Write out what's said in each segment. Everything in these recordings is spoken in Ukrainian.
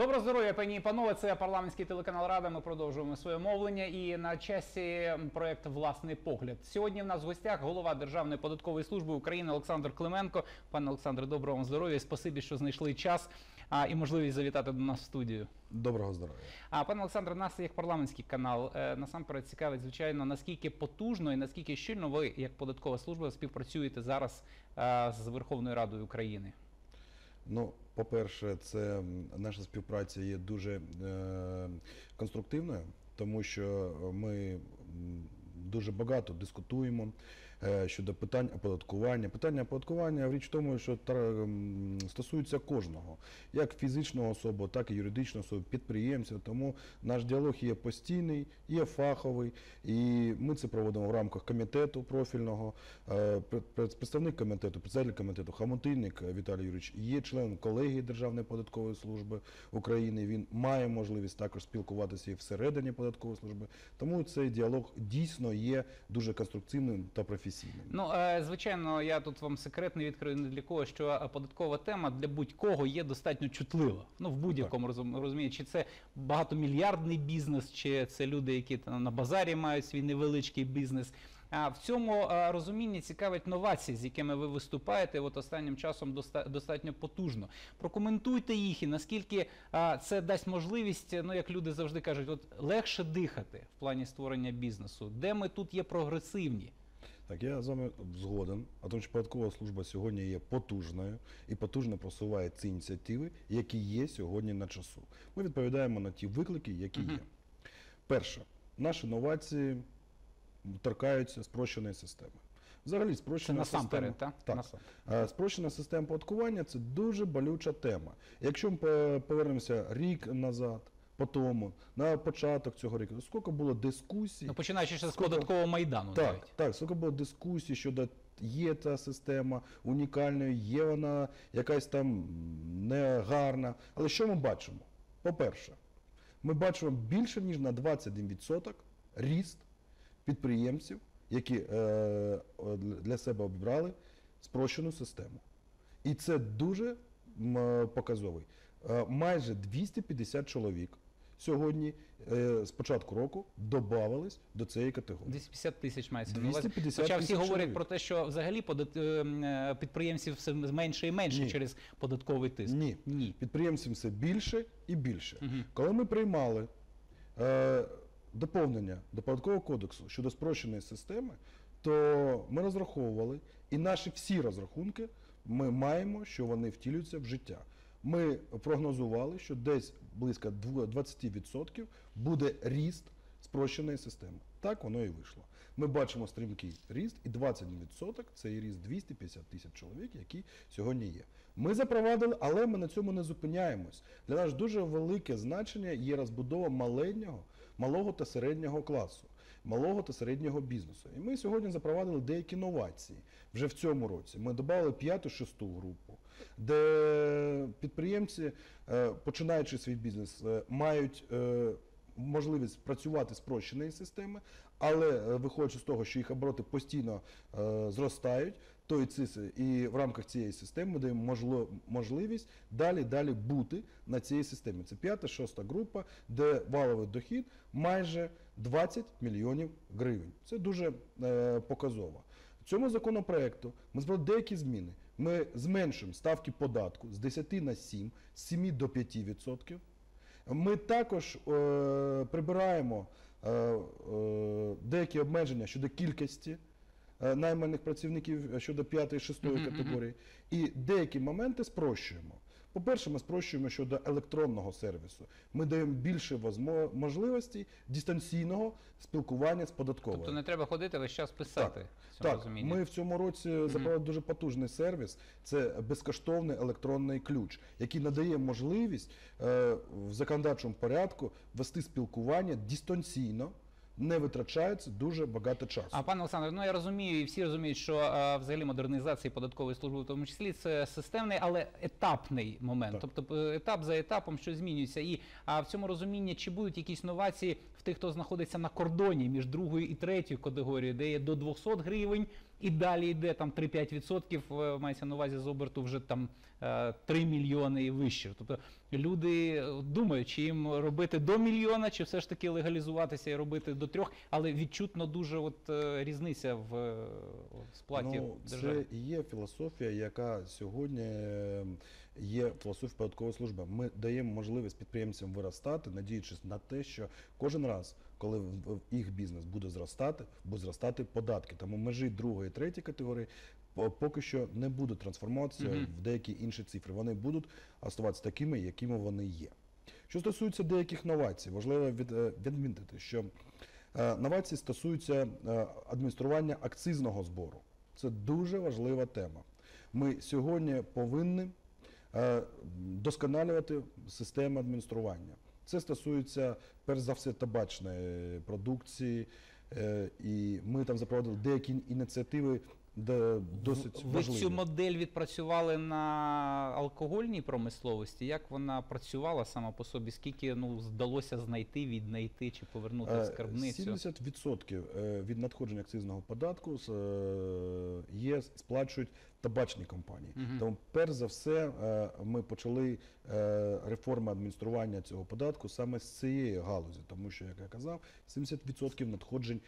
Доброго здоров'я, пані і панове. Це парламентський телеканал Рада. Ми продовжуємо своє мовлення і на часі проект Власний погляд. Сьогодні в нас в гостях голова Державної податкової служби України Олександр Клименко. Пане Олександре, доброго вам здоров'я. і Спасибі, що знайшли час а, і можливість завітати до нас в студію. Доброго здоров'я. А пане Олександре, нас як парламентський канал е, насамперед цікавить, звичайно, наскільки потужно і наскільки щільно ви, як податкова служба, співпрацюєте зараз е, з Верховною Радою України. Ну, по-перше, це наша співпраця є дуже е, конструктивною, тому що ми дуже багато дискутуємо щодо питань оподаткування. Питання оподаткування в річ в тому, що тар- стосується кожного, як фізичного особи, так і юридичної особи, підприємця. Тому наш діалог є постійний, є фаховий, і ми це проводимо в рамках комітету профільного. Е, пред- пред- Представник комітету, председатель комітету Хамотильник Віталій Юрійович є членом колегії Державної податкової служби України. Він має можливість також спілкуватися і всередині податкової служби. Тому цей діалог дійсно є дуже конструктивним та професійним. Ну, е, звичайно, я тут вам секрет не відкрию не для кого, що е, податкова тема для будь-кого є достатньо чутлива. Ну, в будь-якому розум- розумінні, чи це багатомільярдний бізнес, чи це люди, які там на базарі мають свій невеличкий бізнес. А в цьому е, розумінні цікавить новації, з якими ви виступаєте от останнім часом доста- достатньо потужно. Прокоментуйте їх і наскільки це дасть можливість, ну як люди завжди кажуть, от легше дихати в плані створення бізнесу, де ми тут є прогресивні. Так, я з вами згоден. А тому що податкова служба сьогодні є потужною і потужно просуває ці ініціативи, які є сьогодні на часу. Ми відповідаємо на ті виклики, які є. Перше, наші новації торкаються спрощеної системи. Взагалі, Це спрощена насамперед, система. так? Насам- Е, Спрощена система податкування це дуже болюча тема. Якщо ми повернемося рік назад, по тому, на початок цього року, скільки було дискусій. Ну, починаючи ще з Скільки- податкового майдану Так, навіть. так, скільки було дискусій щодо є та система унікальною, є вона якась там негарна. Але що ми бачимо? По-перше, ми бачимо більше ніж на 21% ріст підприємців, які е, для себе обрали спрощену систему. І це дуже показовий. Е, майже 250 чоловік сьогодні е, з початку року додавались до цієї категорії. 250 тисяч мається 250 Хоча всі тисяч говорять чоловік. про те, що взагалі подат... е, підприємців все менше і менше Ні. через податковий тиск. Ні. Ні. Підприємцям все більше і більше. Мгм. Коли ми приймали е, доповнення до податкового кодексу щодо спрощеної системи, то ми розраховували, і наші всі розрахунки ми маємо, що вони втілюються в життя. Ми прогнозували, що десь близько дв- 20% буде ріст спрощеної системи. Так воно і вийшло. Ми бачимо стрімкий ріст, і 21% це і ріст 250 тисяч чоловік, які сьогодні є. Ми запровадили, але ми на цьому не зупиняємось. Для нас дуже велике значення є розбудова маленького, малого та середнього класу, малого та середнього бізнесу. І ми сьогодні запровадили деякі новації вже в цьому році. Ми додали п'яту, шесту групу, де підприємці, е, починаючи свій бізнес, е, мають. е, Можливість працювати спрощеної системи, але виходячи з того, що їх обороти постійно зростають, то і, в рамках цієї системи даємо можливість далі далі бути на цій системі. Це п'ята, шоста група, де валовий дохід майже 20 мільйонів гривень. Це дуже е, показово. В цьому законопроекту ми зробили деякі зміни. Ми зменшимо ставки податку з 10 на 7, з 7 до 5 відсотків. Ми також е, прибираємо е, е, деякі обмеження щодо кількості е, найманих працівників щодо 5-6 Мгм, мгм. категорії. І деякі моменти спрощуємо. По-перше, ми спрощуємо щодо електронного сервісу. Ми даємо більше можливостей дистанційного спілкування з податковою. Тобто не треба ходити весь час писати. в цьому Так, ми в цьому році запровадили дуже потужний сервіс. Це безкоштовний електронний ключ, який надає можливість е, в законодавчому порядку вести спілкування дистанційно, не витрачається дуже багато часу. А пане Олександре, ну я розумію, і всі розуміють, що а, взагалі модернізація податкової служби, в тому числі, це системний, але етапний момент. Так. Тобто е, етап за етапом що змінюється. І а в цьому розумінні, чи будуть якісь новації в тих, хто знаходиться на кордоні між другою і третьою категорією, де є до 200 гривень і далі йде там 3-5%, е, мається на увазі з оберту вже там е, 3 мільйони і вище. Тобто люди е, думають, чи їм робити до мільйона, чи все ж таки легалізуватися і робити до трьох, але відчутно дуже от е, різниця в е, сплаті Ну, держави. це є філософія, яка сьогодні е, є філософія податкової служби. Ми даємо можливість підприємцям виростати, надіючись на те, що кожен раз, коли їх бізнес буде зростати, будуть зростати податки. Тому межі другої, третьої категорії поки що не будуть трансформуватися в деякі інші цифри. Вони будуть оставатися такими, якими вони є. Що стосується деяких новацій, важливо від, е, відмітити, що е, новації стосуються е, адміністрування акцизного збору. Це дуже важлива тема. Ми сьогодні повинні досконалювати систему адміністрування. Це стосується перш за все табачної продукції, е, і ми там запровадили деякі ініціативи, де досить Ви важливі. цю модель відпрацювали на алкогольній промисловості. Як вона працювала сама по собі? Скільки ну вдалося знайти, віднайти чи повернути в Е, скарбницю? 70% е, від надходження акцизного податку е, є сплачують табачні компанії. Мгм. Тому, перш за все, ми почали реформу адміністрування цього податку саме з цієї галузі, тому що, як я казав, 70% надходжень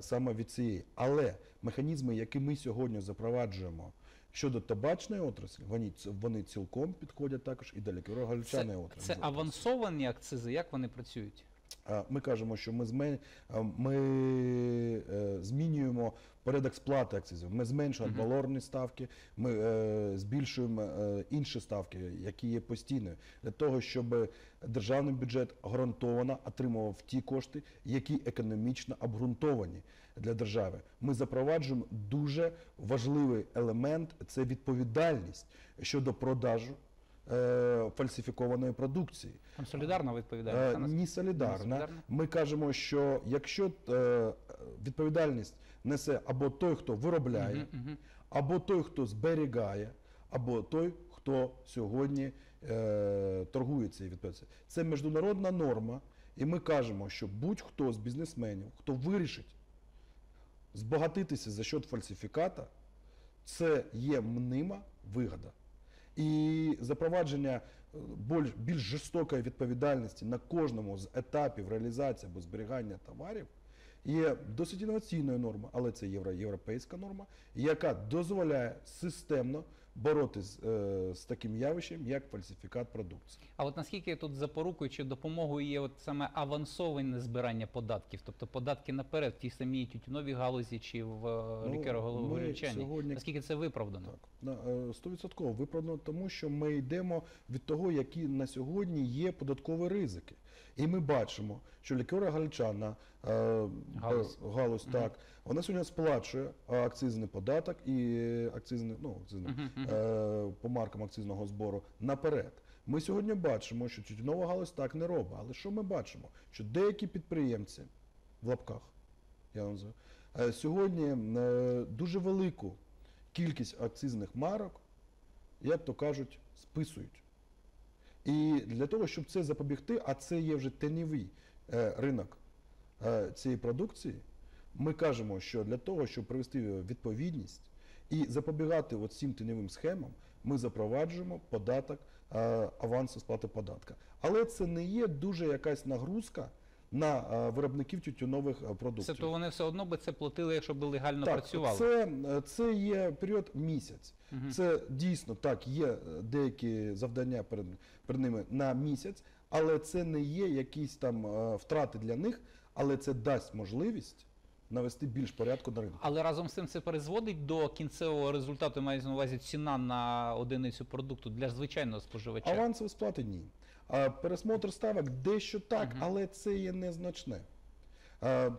саме від цієї. Але механізми, які ми сьогодні запроваджуємо щодо табачної отраслі, вони, вони цілком підходять також і лікарно-галючаної Це, отраслі. це авансовані акцизи, як вони працюють? Ми кажемо, що ми, зме- а, ми е, змінюємо порядок сплати акцизів. Ми зменшуємо валорні ставки, ми е, збільшуємо е, інші ставки, які є постійною, для того, щоб державний бюджет гарантовано отримував ті кошти, які економічно обґрунтовані для держави. Ми запроваджуємо дуже важливий елемент це відповідальність щодо продажу е, фальсифікованої продукції. Там солідарна Е, відповідальність. Нас- Ні солідарна. Ми кажемо, що якщо е, відповідальність несе або той, хто виробляє, Мгм, мгм. або той, хто зберігає, або той, хто сьогодні е, торгує цією відповідальністю. Це міжнародна норма, і ми кажемо, що будь-хто з бізнесменів, хто вирішить збагатитися за счет фальсифіката, це є мнима вигода. І запровадження більш, боль- більш жорстокої відповідальності на кожному з етапів реалізації або зберігання товарів є досить інноваційною нормою, але це євро, європейська норма, яка дозволяє системно боротись е, з таким явищем, як фальсифікат продукції. А от наскільки тут запорукою чи допомогою є от саме авансоване збирання податків, тобто податки наперед в тій самій тютюновій галузі чи в Ну, ну, ми сьогодні- Наскільки це виправдано? Так, на, е, 100% виправдано тому, що ми йдемо від того, які на сьогодні є податкові ризики. І ми бачимо, що лікера Галичана е, Галузь. е, галузь так, вона сьогодні сплачує е, акцизний податок і акцизний, ну, акцизний, мгм. е, по маркам акцизного збору наперед. Ми сьогодні бачимо, що тютюнова галузь так не робить. Але що ми бачимо? Що деякі підприємці в лапках, я називаю, сьогодні дуже велику кількість акцизних марок, як то кажуть, списують. І для того, щоб це запобігти, а це є вже тенєвий е, ринок е, цієї продукції, ми кажемо, що для того, щоб привести відповідність і запобігати цим тіньовим схемам, ми запроваджуємо податок е, авансу сплати податка. Але це не є дуже якась нагрузка на е, виробників тютюнових е, Це продуктів. то вони все одно би це платили, якщо б легально так, працювали. Це, е, це є період місяць. Мгм. Це дійсно так, є деякі завдання перед, перед ними на місяць, але це не є якісь там втрати для них, але це дасть можливість навести більш порядку на ринку. Але разом з цим це призводить до кінцевого результату, маю на увазі ціна на одиницю продукту для звичайного споживача. Авансові сплати ні. Пересмотр ставок дещо так, але це є незначне.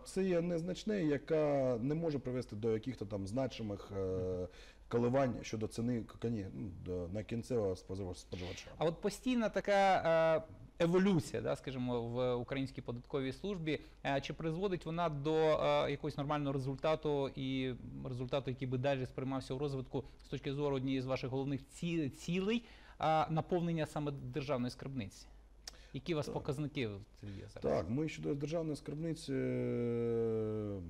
Це є незначне, яка не може привести до якихось там значимих е, коливань щодо ціни коні, ну, на кінцевого спожив- споживача. А от постійна така е, еволюція, да, скажімо, в українській податковій службі, е, чи призводить вона до якогось нормального результату і результату, який би далі сприймався у розвитку з точки зору однієї з ваших головних цілей, наповнення саме державної скарбниці? Які у вас Так. показники є зараз? Так, ми щодо державної скарбниці е,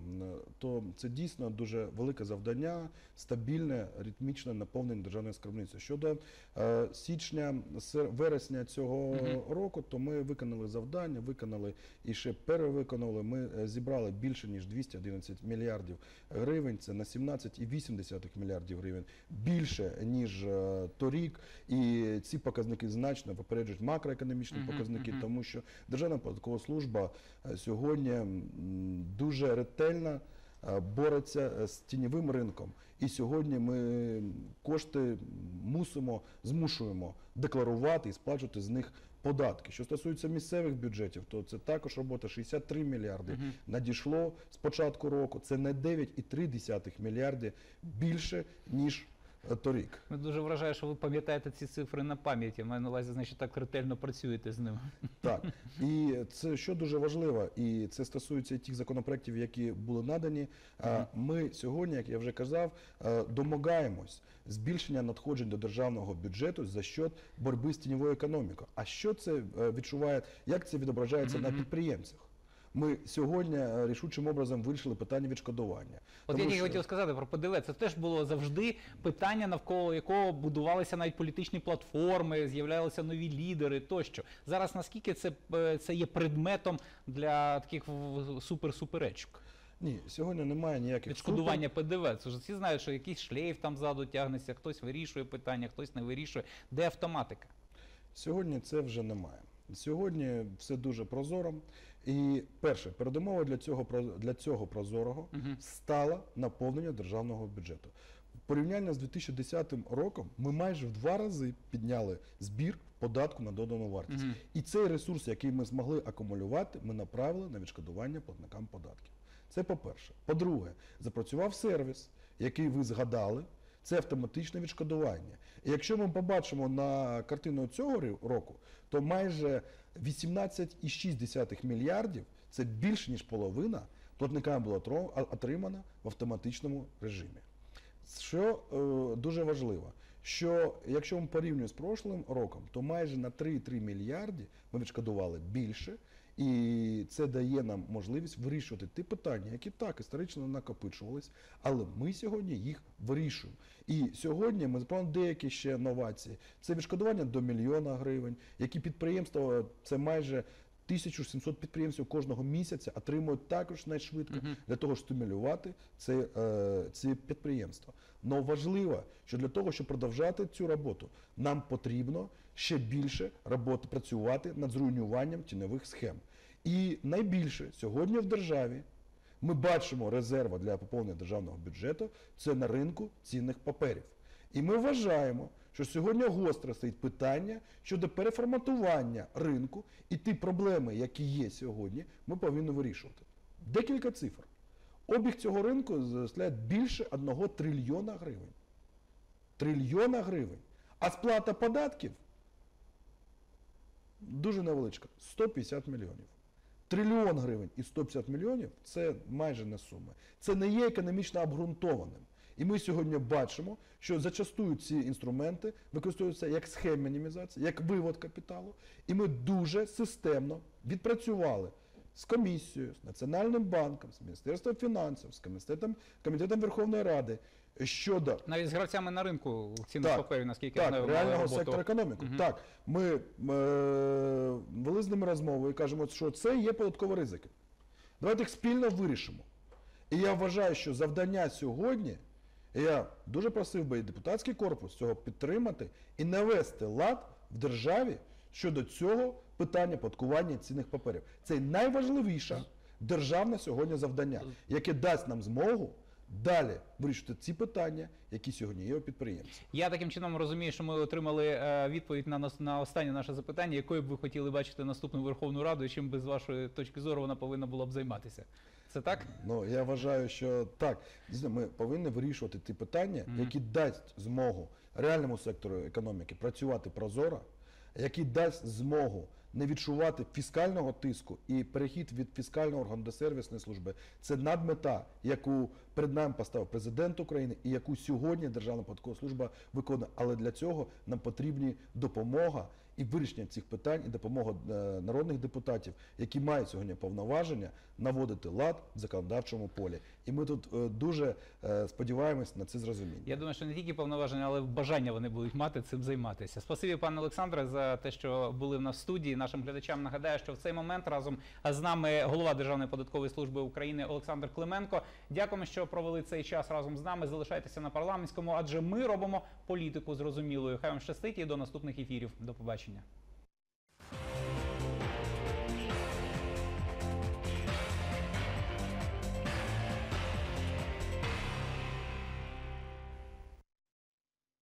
то це дійсно дуже велике завдання, стабільне, ритмічне наповнення державної скарбниці. Щодо е, січня, вересня цього Мгм. року, то ми виконали завдання, виконали і ще перевиконали. Ми е, зібрали більше ніж 211 мільярдів гривень. Це на 17,8 мільярдів гривень більше ніж е, торік. І ці показники значно попереджують макроекономічні Мгм, показники, мгм. тому що Державна податкова служба е, сьогодні дуже ретельно е, бореться е, з тіньовим ринком. І сьогодні ми кошти мусимо, змушуємо декларувати і сплачувати з них податки. Що стосується місцевих бюджетів, то це також робота 63 мільярди Мгм. надійшло з початку року. Це на 9,3 мільярди більше ніж торік. Мене дуже вражає, що ви пам'ятаєте ці цифри на пам'яті. Маю на увазі, значить, так ретельно працюєте з ними. Так, і це що дуже важливо, і це стосується тих законопроєктів, які були надані. Ми сьогодні, як я вже казав, е, домагаємось збільшення надходжень до державного бюджету за счет боротьби з тіньовою економікою. А що це е, відчуває, як це відображається на підприємцях? Ми сьогодні е, рішучим образом вирішили питання відшкодування. От Тому я тільки що- хотів сказати про ПДВ. Це теж було завжди питання, навколо якого будувалися навіть політичні платформи, з'являлися нові лідери тощо. Зараз наскільки це, е, це є предметом для таких супер-суперечок? Ні, сьогодні немає ніяких Відшкодування ПДВ. Це ж всі знають, що якийсь шлейф там ззаду тягнеться, хтось вирішує питання, хтось не вирішує. Де автоматика? Сьогодні це вже немає. Сьогодні все дуже прозоро. І перше, передумова для цього для цього прозорого Мгм. стало наповнення державного бюджету. Порівняння з 2010 роком ми майже в два рази підняли збір податку на додану вартість. Мгм. І цей ресурс, який ми змогли акумулювати, ми направили на відшкодування платникам податків. Це по-перше. По-друге, запрацював сервіс, який ви згадали. Це автоматичне відшкодування. І якщо ми побачимо на картину цього року, то майже 18,6 мільярдів це більше ніж половина платникам було отримано в автоматичному режимі. Що е, дуже важливо, що якщо ми порівнюємо з прошлим роком, то майже на 3,3 мільярди ми відшкодували більше, і це дає нам можливість вирішувати ті питання, які так історично накопичувались, але ми сьогодні їх вирішуємо. І сьогодні ми запровадили деякі ще новації. Це відшкодування до мільйона гривень, які підприємства це майже 1700 підприємців кожного місяця отримують також найшвидко для того, щоб стимулювати це, е, ці підприємства. Но важливо, що для того, щоб продовжати цю роботу, нам потрібно ще більше роботи працювати над зруйнуванням тіньових схем. І найбільше сьогодні в державі ми бачимо резерви для поповнення державного бюджету це на ринку цінних паперів. І ми вважаємо, що сьогодні гостро стоїть питання щодо переформатування ринку і ті проблеми, які є сьогодні, ми повинні вирішувати. Декілька цифр. Обіг цього ринку складає більше 1 трильйона гривень. Трильйона гривень. А сплата податків дуже невеличка 150 мільйонів. Трильйон гривень і 150 мільйонів це майже не суми. Це не є економічно обґрунтованим. І ми сьогодні бачимо, що зачастую ці інструменти використовуються як схема мінімізації, як вивод капіталу. І ми дуже системно відпрацювали з комісією, з Національним банком, з Міністерством фінансів, з комітетом, комітетом Верховної Ради щодо Навіть з гравцями на ринку цінних Так, паперів, наскільки я знаю, реального роботу. сектора економіки. Мгм. Так, ми е, вели з ними розмову і кажемо, що це є податкові ризики. Давайте їх спільно вирішимо. І я вважаю, що завдання сьогодні, я дуже просив би і депутатський корпус цього підтримати і навести лад в державі щодо цього питання податкування цінних паперів. Це найважливіше державне сьогодні завдання, яке дасть нам змогу далі вирішити ці питання, які сьогодні є у підприємців. Я таким чином розумію, що ми отримали е, відповідь на, нас- на останнє наше запитання, якою б ви хотіли бачити наступну Верховну Раду і чим би з вашої точки зору вона повинна була б займатися. Це так? Ну я вважаю, що так, дійсно, ми повинні вирішувати ті питання, які дасть змогу реальному сектору економіки працювати прозоро, які дасть змогу не відчувати фіскального тиску і перехід від фіскального органу до сервісної служби. Це надмета, яку перед нами поставив президент України і яку сьогодні Державна податкова служба виконує. Але для цього нам потрібні допомога і вирішення цих питань, і допомога е, народних депутатів, які мають сьогодні повноваження наводити лад в законодавчому полі. І ми тут е, дуже е, сподіваємось на це зрозуміння. Я думаю, що не тільки повноваження, але бажання вони будуть мати цим займатися. Спасибі, пане Олександре, за те, що були в нас в студії. Нашим глядачам нагадаю, що в цей момент разом з нами голова Державної податкової служби України Олександр Клименко. Дякуємо, що провели цей час разом з нами. Залишайтеся на парламентському, адже ми робимо політику зрозумілою. Хай вам щастить і до наступних ефірів. До побачення.